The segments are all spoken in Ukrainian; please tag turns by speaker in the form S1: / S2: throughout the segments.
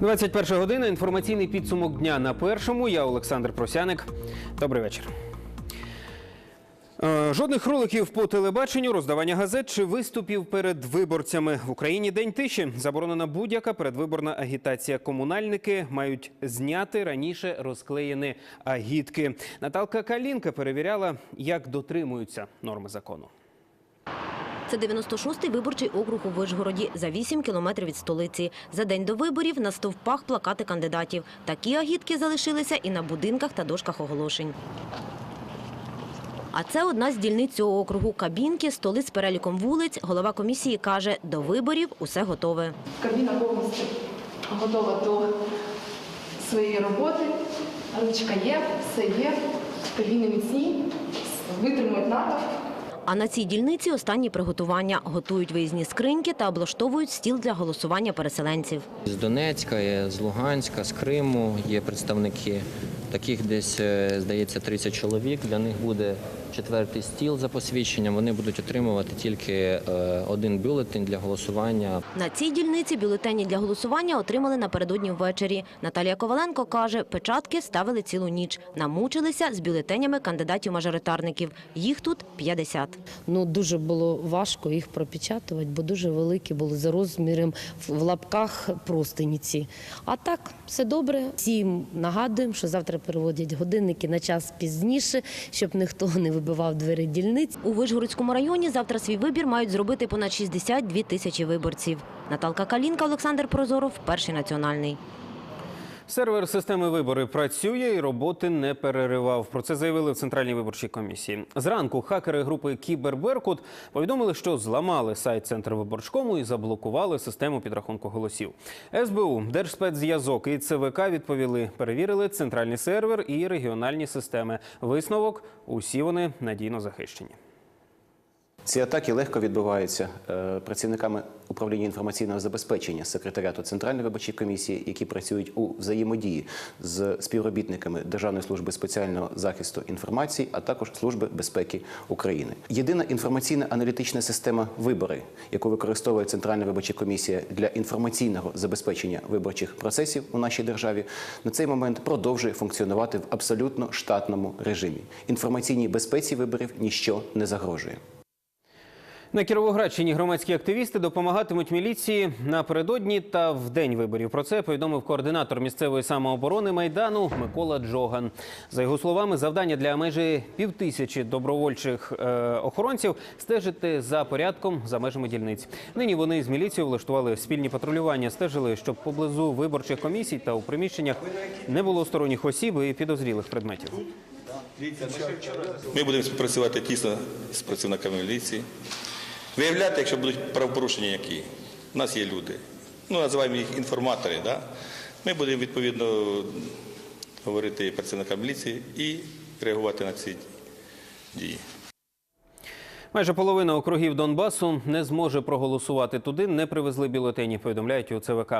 S1: 21 година. Інформаційний підсумок дня на першому. Я Олександр Просяник. Добрий вечір. Е, Жодних роликів по телебаченню, роздавання газет чи виступів перед виборцями в Україні день тиші. Заборонена будь-яка передвиборна агітація. Комунальники мають зняти раніше розклеєні агітки. Наталка Калінка перевіряла, як дотримуються норми закону.
S2: Це 96-й виборчий округ у Вишгороді за 8 кілометрів від столиці. За день до виборів на стовпах плакати кандидатів. Такі агітки залишилися і на будинках та дошках оголошень. А це одна з дільниць цього округу. Кабінки, столи з переліком вулиць. Голова комісії каже, до виборів усе готове.
S3: Кабіна повністю готова до своєї роботи. Ручка є, все є. Кабіни міцні, витримують натовп.
S2: А на цій дільниці останні приготування. Готують виїзні скриньки та облаштовують стіл для голосування переселенців.
S4: З Донецька, з Луганська, з Криму є представники. Таких десь, е, здається, 30 чоловік. Для них буде четвертий стіл за посвідченням. Вони будуть отримувати тільки е, один бюлетень для голосування.
S2: На цій дільниці бюлетені для голосування отримали напередодні ввечері. Наталія Коваленко каже, печатки ставили цілу ніч. Намучилися з бюлетенями кандидатів-мажоритарників. Їх тут 50.
S5: Ну дуже було важко їх пропечатувати, бо дуже великі були за розміром в лапках простиніці. А так, все добре. Всім нагадуємо, що завтра переводять годинники на час пізніше, щоб ніхто не вибивав двері дільниць.
S2: У Вишгородському районі завтра свій вибір мають зробити понад 62 тисячі виборців. Наталка Калінка, Олександр Прозоров, перший національний.
S1: Сервер системи вибори працює і роботи не переривав. Про це заявили в центральній виборчій комісії. Зранку хакери групи Кіберберкут повідомили, що зламали сайт Центрвиборчкому і заблокували систему підрахунку голосів. СБУ, Держспецзв'язок і ЦВК відповіли, перевірили центральний сервер і регіональні системи. Висновок усі вони надійно захищені.
S6: Ці атаки легко відбуваються е, працівниками управління інформаційного забезпечення секретаріату Центральної виборчої комісії, які працюють у взаємодії з співробітниками Державної служби спеціального захисту інформації, а також Служби безпеки України. Єдина інформаційна аналітична система вибори, яку використовує Центральна виборча комісія для інформаційного забезпечення виборчих процесів у нашій державі, на цей момент продовжує функціонувати в абсолютно штатному режимі. Інформаційній безпеці виборів ніщо не загрожує.
S1: На Кіровоградщині громадські активісти допомагатимуть міліції напередодні та в день виборів. Про це повідомив координатор місцевої самооборони майдану Микола Джоган. За його словами, завдання для майже півтисячі добровольчих е, охоронців стежити за порядком за межами дільниць. Нині вони з міліцією влаштували спільні патрулювання, стежили, щоб поблизу виборчих комісій та у приміщеннях не було сторонніх осіб і підозрілих предметів.
S7: Ми будемо співпрацювати тісно з працівниками міліції, виявляти, якщо будуть правопорушення які. У нас є люди. Ну, називаємо їх інформатори. Да? Ми будемо відповідно говорити працівникам міліції і реагувати на ці дії.
S1: Майже половина округів Донбасу не зможе проголосувати. Туди не привезли бюлетені, повідомляють у ЦВК.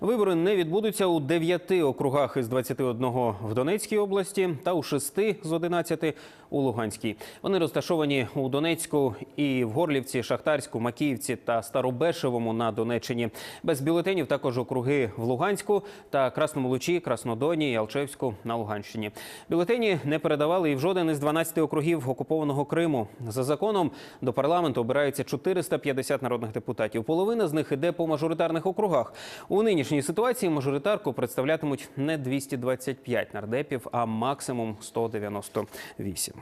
S1: Вибори не відбудуться у 9 округах із 21 в Донецькій області та у 6 з 11 у Луганській. Вони розташовані у Донецьку і в Горлівці, Шахтарську, Макіївці та Старобешевому на Донеччині. Без бюлетенів також округи в Луганську та Красному Лучі, Краснодоні і Алчевську на Луганщині. Бюлетені не передавали і в жоден із 12 округів окупованого Криму. За законом до парламенту обираються 450 народних депутатів. Половина з них іде по мажоритарних округах. У нинішній ситуації мажоритарку представлятимуть не 225 нардепів, а максимум 198.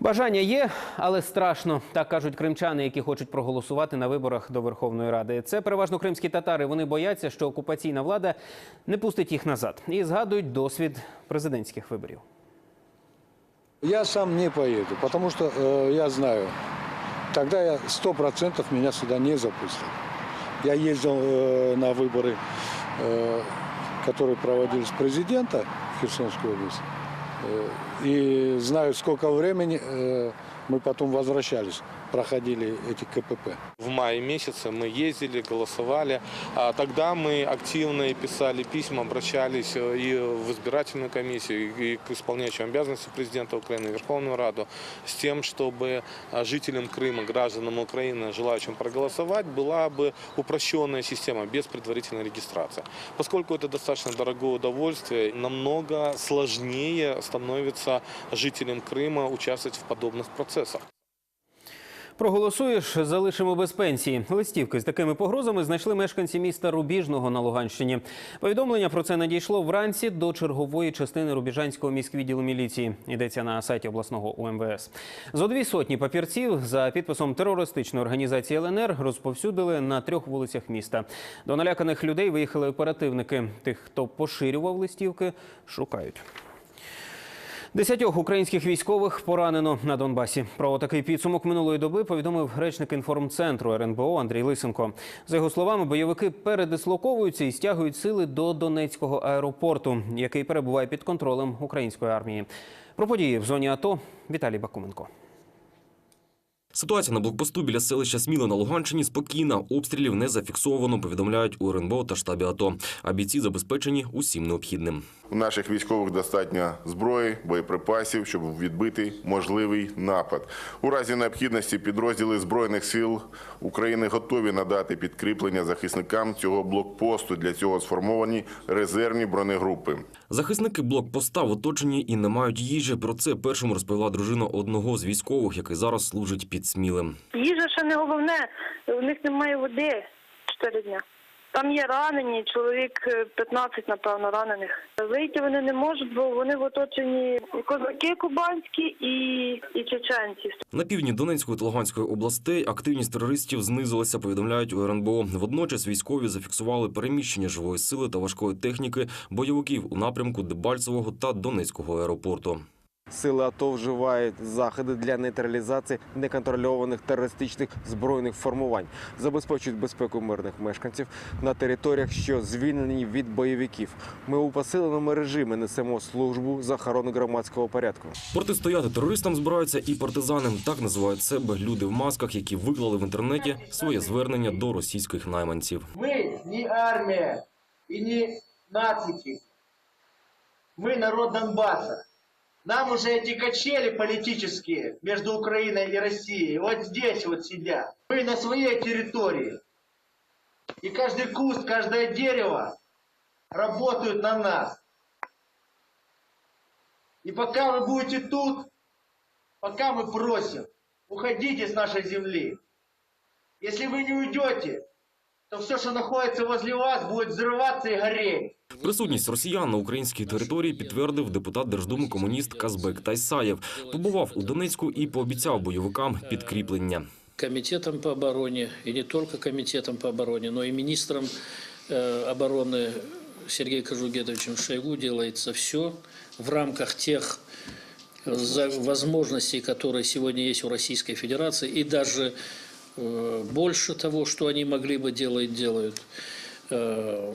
S1: Бажання є, але страшно. Так кажуть кримчани, які хочуть проголосувати на виборах до Верховної Ради. Це переважно кримські татари. Вони бояться, що окупаційна влада не пустить їх назад. І згадують досвід президентських виборів.
S8: Я сам не поеду, потому что э, я знаю, тогда я сто процентов меня сюда не запустят. Я ездил э, на выборы, э, которые проводились президента в Херсонской области, э, и знаю, сколько времени э, мы потом возвращались Проходили эти КПП.
S9: В мае месяце мы ездили, голосовали. А тогда мы активно писали письма, обращались э, и в избирательную комиссию, и к исполняющим обязанности президента Украины, Верховную Раду, с тем, чтобы а, жителям Крыма, гражданам Украины, желающим проголосовать, была бы упрощенная система без предварительной регистрации. Поскольку это достаточно дорогое удовольствие, намного сложнее становится жителям Крыма участвовать в подобных процессах.
S1: Проголосуєш, залишимо без пенсії. Листівки з такими погрозами знайшли мешканці міста Рубіжного на Луганщині. Повідомлення про це надійшло вранці до чергової частини Рубіжанського міськвідділу міліції. Йдеться на сайті обласного УМВС. Зо дві сотні папірців за підписом терористичної організації ЛНР розповсюдили на трьох вулицях міста. До наляканих людей виїхали оперативники. Тих, хто поширював листівки, шукають. Десятьох українських військових поранено на Донбасі. Про такий підсумок минулої доби повідомив речник інформцентру РНБО Андрій Лисенко. За його словами, бойовики передислоковуються і стягують сили до Донецького аеропорту, який перебуває під контролем української армії. Про події в зоні АТО Віталій Бакуменко.
S10: Ситуація на блокпосту біля селища Сміла на Луганщині спокійна. Обстрілів не зафіксовано, повідомляють у РНБО та штабі АТО. А бійці забезпечені усім необхідним.
S11: У наших військових достатньо зброї, боєприпасів, щоб відбити можливий напад. У разі необхідності підрозділи збройних сил України готові надати підкріплення захисникам цього блокпосту. Для цього сформовані резервні бронегрупи.
S10: Захисники блокпоста в оточенні і не мають їжі. Про це першому розповіла дружина одного з військових, який зараз служить під Смілем.
S12: Їжа ще не головне, у них немає води чотири дня. Там є ранені, чоловік е, 15, напевно, ранених. Вийти вони не можуть, бо вони в оточенні козаки кубанські і, і чеченці.
S10: На півдні Донецької та Луганської областей активність терористів знизилася, повідомляють у РНБО. Водночас військові зафіксували переміщення живої сили та важкої техніки бойовиків у напрямку Дебальцевого та Донецького аеропорту.
S13: Сили АТО вживають заходи для нейтралізації неконтрольованих терористичних збройних формувань, забезпечують безпеку мирних мешканців на територіях, що звільнені від бойовиків. Ми у посиленому режимі несемо службу з охорони громадського порядку.
S10: Протистояти терористам збираються і партизани. Так називають себе люди в масках, які виклали в інтернеті своє звернення до російських найманців.
S14: Мы не армия и не нацики. Мы народ Донбасса. Нам уже эти качели политические между Украиной и Россией вот здесь вот сидят. Мы на своей территории. И каждый куст, каждое дерево работают на нас. И пока вы будете тут, пока мы просим, уходите с нашей земли. Если вы не уйдете, то все, что находится возле вас, будет взрываться и гореть.
S10: Присутність росіян на українській території підтвердив депутат Держдуми комуніст Казбек Тайсаєв. Побував у Донецьку і пообіцяв бойовикам підкріплення.
S15: комитетом по обороне, и не только комитетом по обороне, но и министром э, обороны Сергеем Кожугетовичем Шойгу делается все в рамках тех за- возможностей, которые сегодня есть у Российской Федерации, и даже э, больше того, что они могли бы делать, делают. Э,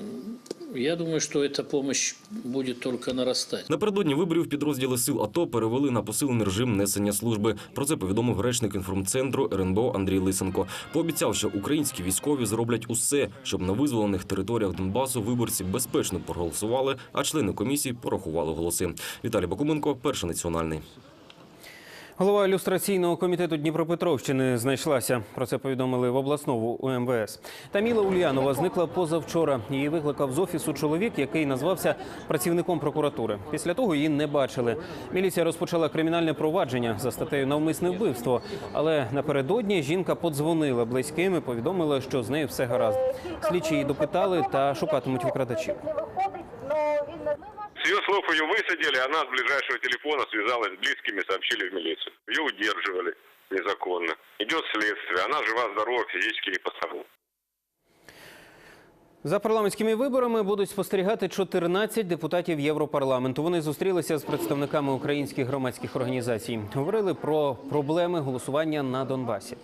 S15: я думаю, что эта помощь будет только нарастать.
S10: Напередодні виборів підрозділи сил АТО перевели на посилений режим несення служби. Про це повідомив речник інформцентру РНБО Андрій Лисенко. Пообіцяв, що українські військові зроблять усе, щоб на визволених територіях Донбасу виборці безпечно проголосували, а члени комісії порахували голоси. Віталій Бакуменко, перший національний.
S1: Голова ілюстраційного комітету Дніпропетровщини знайшлася. Про це повідомили в обласному УМВС. Таміла Ульянова зникла позавчора. Її викликав з офісу чоловік, який назвався працівником прокуратури. Після того її не бачили. Міліція розпочала кримінальне провадження за статтею навмисне вбивство. Але напередодні жінка подзвонила близьким і повідомила, що з нею все гаразд. Слідчі її допитали та шукатимуть викрадачів.
S16: С ее слов ее высадили, она с ближайшего телефона связалась с близкими, сообщили в милицию. Ее удерживали незаконно. Идет следствие, она жива-здорова, физически не пострадала.
S1: За парламентськими виборами будуть спостерігати 14 депутатів Європарламенту. Вони зустрілися з представниками українських громадських організацій. Говорили про проблеми голосування на Донбасі.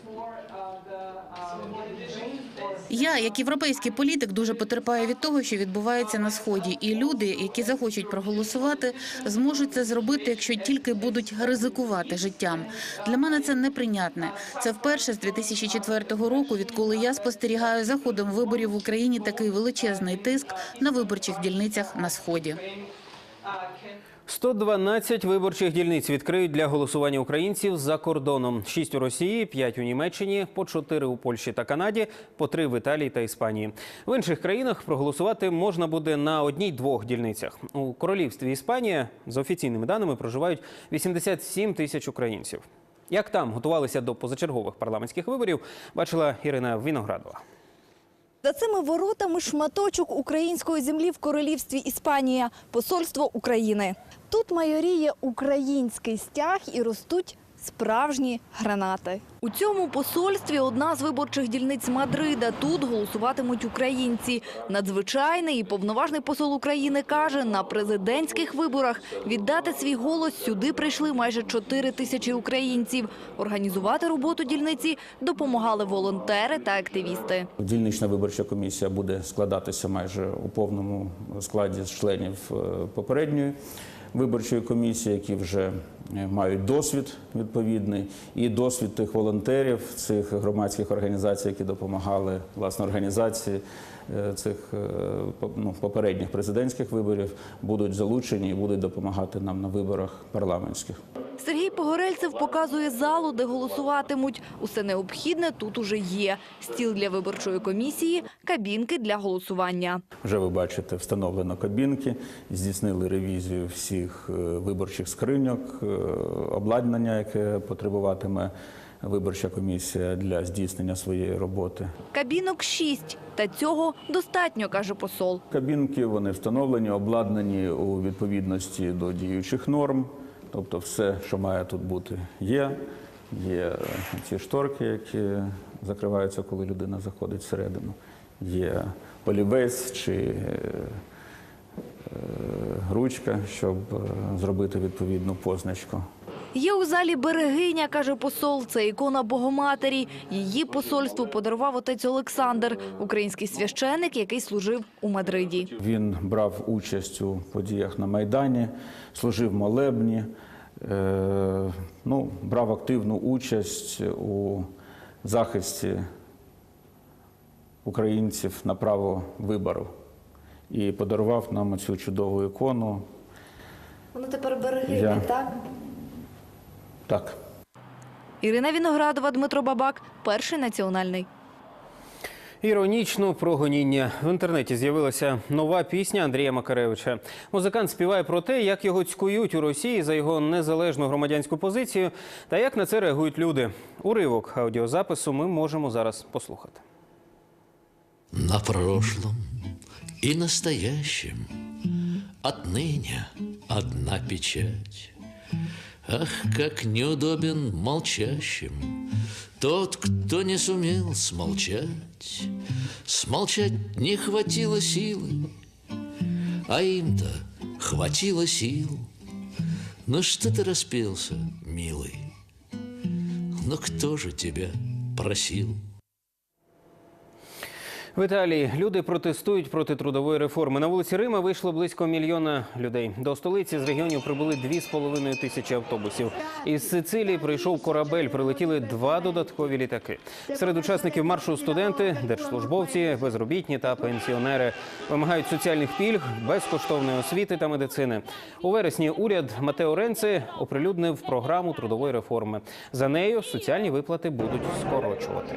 S17: Я, як європейський політик, дуже потерпаю від того, що відбувається на сході, і люди, які захочуть проголосувати, зможуть це зробити, якщо тільки будуть ризикувати життям. Для мене це неприйнятне. Це вперше з 2004 року, відколи я спостерігаю за ходом виборів в Україні такий величезний тиск на виборчих дільницях на сході.
S1: 112 виборчих дільниць відкриють для голосування українців за кордоном. Шість у Росії, п'ять у Німеччині, по чотири у Польщі та Канаді, по три в Італії та Іспанії. В інших країнах проголосувати можна буде на одній-двох дільницях. У королівстві Іспанія за офіційними даними проживають 87 тисяч українців. Як там готувалися до позачергових парламентських виборів, бачила Ірина Віноградова.
S18: За цими воротами шматочок української землі в королівстві Іспанія – посольство України. Тут майоріє український стяг і ростуть справжні гранати. У цьому посольстві одна з виборчих дільниць Мадрида. Тут голосуватимуть українці. Надзвичайний і повноважний посол України каже, на президентських виборах віддати свій голос сюди прийшли майже 4 тисячі українців. Організувати роботу дільниці допомагали волонтери та активісти.
S19: Дільнична виборча комісія буде складатися майже у повному складі з членів е, попередньої виборчої комісії, які вже е, мають досвід відповідний, і досвід тих волонтерів, цих громадських організацій, які допомагали власне організації е, цих е, ну, попередніх президентських виборів, будуть залучені і будуть допомагати нам на виборах парламентських.
S18: Сергій Погорельцев показує залу, де голосуватимуть. Усе необхідне тут уже є. Стіл для виборчої комісії, кабінки для голосування.
S19: Вже ви бачите, встановлено кабінки, здійснили ревізію всіх е, виборчих скриньок, е, обладнання, яке потребуватиме виборча комісія для здійснення своєї роботи.
S18: Кабінок шість. Та цього достатньо, каже посол.
S19: Кабінки вони встановлені, обладнані у відповідності до діючих норм. Тобто, все, що має тут бути, є. Є ці шторки, які закриваються, коли людина заходить всередину. Є полівець чи е, е, ручка, щоб е, зробити відповідну позначку.
S18: Є у залі берегиня, каже посол. Це ікона Богоматері. Її посольству подарував отець Олександр, український священик, який служив у Мадриді.
S19: Він брав участь у подіях на Майдані, служив молебні, е, ну, брав активну участь у захисті українців на право вибору і подарував нам цю чудову ікону.
S18: Вона тепер
S19: Я-
S18: так?
S19: Так.
S18: Ірина Віноградова, Дмитро Бабак, перший національний.
S1: Іронічно про гоніння в інтернеті з'явилася нова пісня Андрія Макаревича. Музикант співає про те, як його цькують у Росії за його незалежну громадянську позицію, та як на це реагують люди. Уривок аудіозапису ми можемо зараз послухати.
S20: На прошлом и настоящем Отныне одна печать. Ах, как неудобен молчащим Тот, кто не сумел смолчать. Смолчать не хватило силы, А им-то хватило сил. Ну что ты распелся, милый? Ну кто же тебя просил?
S1: В Італії люди протестують проти трудової реформи. На вулиці Рима вийшло близько мільйона людей. До столиці з регіонів прибули дві з половиною тисячі автобусів. Із Сицилії прийшов корабель. Прилетіли два додаткові літаки. Серед учасників маршу студенти, держслужбовці, безробітні та пенсіонери вимагають соціальних пільг, безкоштовної освіти та медицини. У вересні уряд Матео Ренци оприлюднив програму трудової реформи. За нею соціальні виплати будуть скорочувати.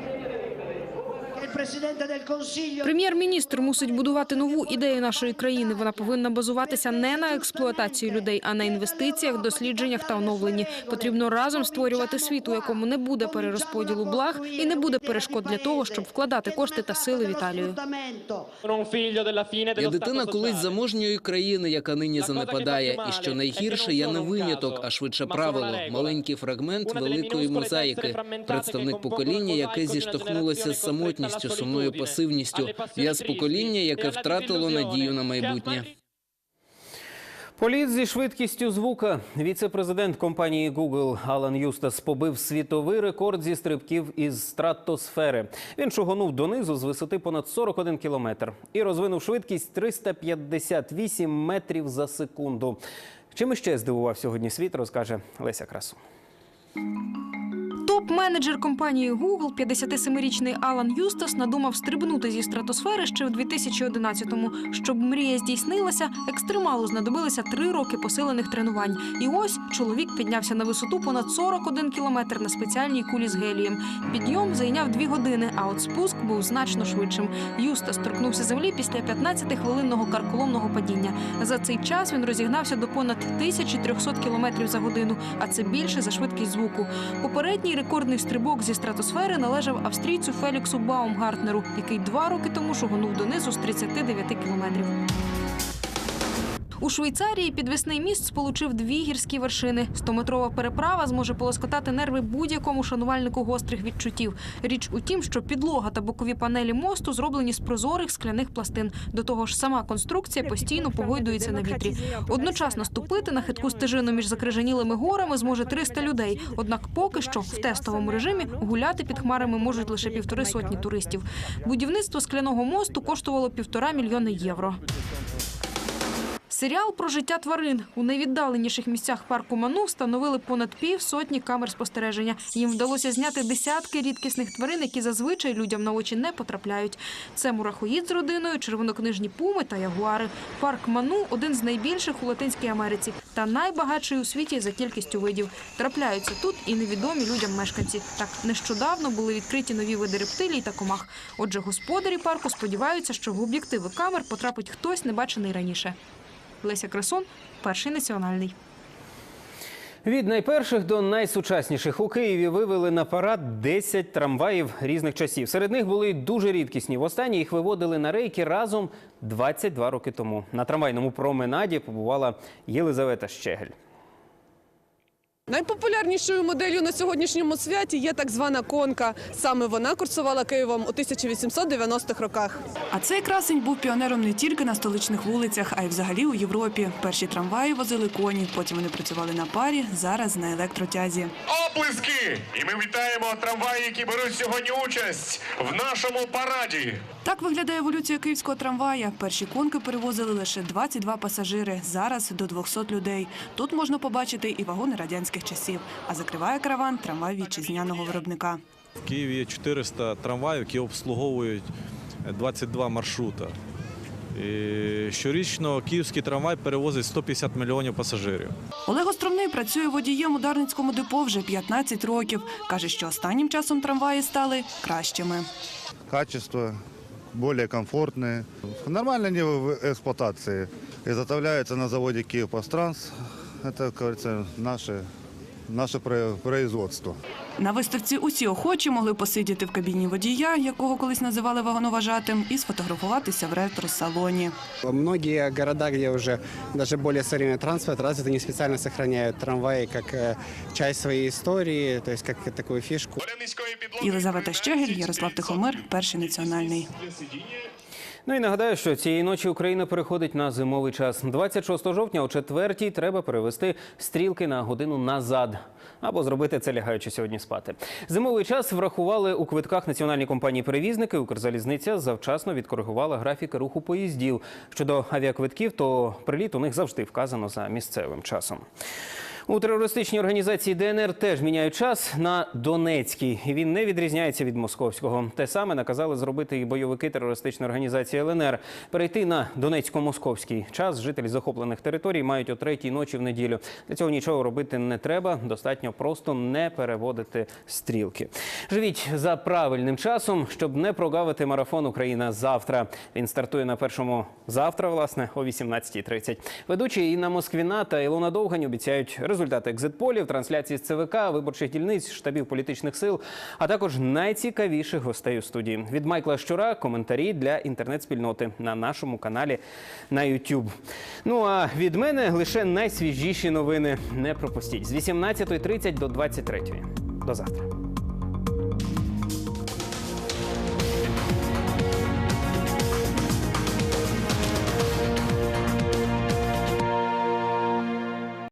S21: Прем'єр-міністр мусить будувати нову ідею нашої країни. Вона повинна базуватися не на експлуатації людей, а на інвестиціях, дослідженнях та оновленні. Потрібно разом створювати світ, у якому не буде перерозподілу благ і не буде перешкод для того, щоб вкладати кошти та сили в Італію.
S22: Я дитина колись заможньої країни, яка нині занепадає. І що найгірше, я не виняток, а швидше правило. Маленький фрагмент великої мозаїки. Представник покоління, яке зіштовхнулося з самотністю, сумною пасивністю. Я з покоління, яке втратило надію на майбутнє.
S1: Політ зі швидкістю звука. Віце-президент компанії Google Алан Юстас побив світовий рекорд зі стрибків із стратосфери. Він шугонув донизу з висоти понад 41 кілометр і розвинув швидкість 358 метрів за секунду. Чим іще здивував сьогодні світ, розкаже Леся Красу.
S21: Топ-менеджер компанії Google, 57-річний Алан Юстас, надумав стрибнути зі стратосфери ще в 2011-му. Щоб мрія здійснилася, екстремалу знадобилося три роки посилених тренувань. І ось чоловік піднявся на висоту понад 41 кілометр на спеціальній кулі з гелієм. Підйом зайняв дві години, а от спуск був значно швидшим. Юстас торкнувся землі після 15-хвилинного карколомного падіння. За цей час він розігнався до понад 1300 кілометрів за годину, а це більше за швидкість звуку. Попередній рекордний стрибок зі стратосфери належав австрійцю Феліксу Баумгартнеру, який два роки тому шугонув донизу з 39 кілометрів. У Швейцарії підвісний міст сполучив дві гірські вершини. Стометрова переправа зможе полоскотати нерви будь-якому шанувальнику гострих відчуттів. Річ у тім, що підлога та бокові панелі мосту зроблені з прозорих скляних пластин. До того ж, сама конструкція постійно погойдується на вітрі. Одночасно ступити на хитку стежину між закрижанілими горами зможе 300 людей. Однак поки що в тестовому режимі гуляти під хмарами можуть лише півтори сотні туристів. Будівництво скляного мосту коштувало півтора мільйони євро. Серіал про життя тварин у найвіддаленіших місцях парку Ману встановили понад пів сотні камер спостереження. Їм вдалося зняти десятки рідкісних тварин, які зазвичай людям на очі не потрапляють. Це мурахоїд з родиною, червонокнижні пуми та ягуари. Парк Ману один з найбільших у Латинській Америці та найбагатший у світі за кількістю видів. Трапляються тут і невідомі людям мешканці. Так нещодавно були відкриті нові види рептилій та комах. Отже, господарі парку сподіваються, що в об'єктиви камер потрапить хтось небачений раніше. Леся Красон, перший національний.
S1: Від найперших до найсучасніших у Києві вивели на парад 10 трамваїв різних часів. Серед них були дуже рідкісні. Востаннє їх виводили на рейки разом 22 роки тому. На трамвайному променаді побувала Єлизавета Щегель.
S23: Найпопулярнішою моделлю на сьогоднішньому святі є так звана конка. Саме вона курсувала Києвом у 1890-х роках.
S24: А цей красень був піонером не тільки на столичних вулицях, а й взагалі у Європі. Перші трамваї возили коні, потім вони працювали на парі, зараз на електротязі.
S25: Оплески! І ми вітаємо трамваї, які беруть сьогодні участь в нашому параді.
S24: Так виглядає еволюція київського трамвая. Перші конки перевозили лише 22 пасажири, зараз до 200 людей. Тут можна побачити і вагони радянських часів. А закриває караван трамвай вітчизняного виробника.
S26: В Києві є 400 трамваїв, які обслуговують 22 маршрута. І щорічно київський трамвай перевозить 150 мільйонів пасажирів.
S24: Олег Островний працює водієм у Дарницькому депо вже 15 років. Каже, що останнім часом трамваї стали кращими.
S27: качество более комфортные. Нормально они в эксплуатации. Изготовляются на заводе «Киевпостранс». Это, как говорится, наше, наше про- производство.
S24: На виставці усі охочі могли посидіти в кабіні водія, якого колись називали вагоноважатим, і сфотографуватися в ретро-салоні.
S28: Многие города, где уже даже более современный транспорт развит, они специально сохраняют трамваи как э, часть своей истории, то есть как такую фишку.
S24: Єлизавета Щегель, Ярослав Тихомир, перший національний.
S1: Ну і нагадаю, що цієї ночі Україна переходить на зимовий час. 26 жовтня о четвертій треба перевести стрілки на годину назад. Або зробити це лягаючи сьогодні спати. Зимовий час врахували у квитках національні компанії перевізники. Укрзалізниця завчасно відкоригувала графіки руху поїздів. Щодо авіаквитків, то приліт у них завжди вказано за місцевим часом. У терористичній організації ДНР теж міняють час на Донецький. І Він не відрізняється від московського. Те саме наказали зробити і бойовики терористичної організації ЛНР. Перейти на донецько-московський час жителі захоплених територій мають о третій ночі в неділю. Для цього нічого робити не треба. Достатньо просто не переводити стрілки. Живіть за правильним часом, щоб не прогавити марафон Україна завтра. Він стартує на першому завтра, власне, о 18.30. Ведучі Інна Москвіна та Ілона Довгань обіцяють результати екзитполів, трансляції з ЦВК, виборчих дільниць, штабів політичних сил, а також найцікавіших гостей у студії. Від Майкла Щура коментарі для інтернет-спільноти на нашому каналі на YouTube. Ну а від мене лише найсвіжіші новини. Не пропустіть з 18.30 до 23.00. До завтра.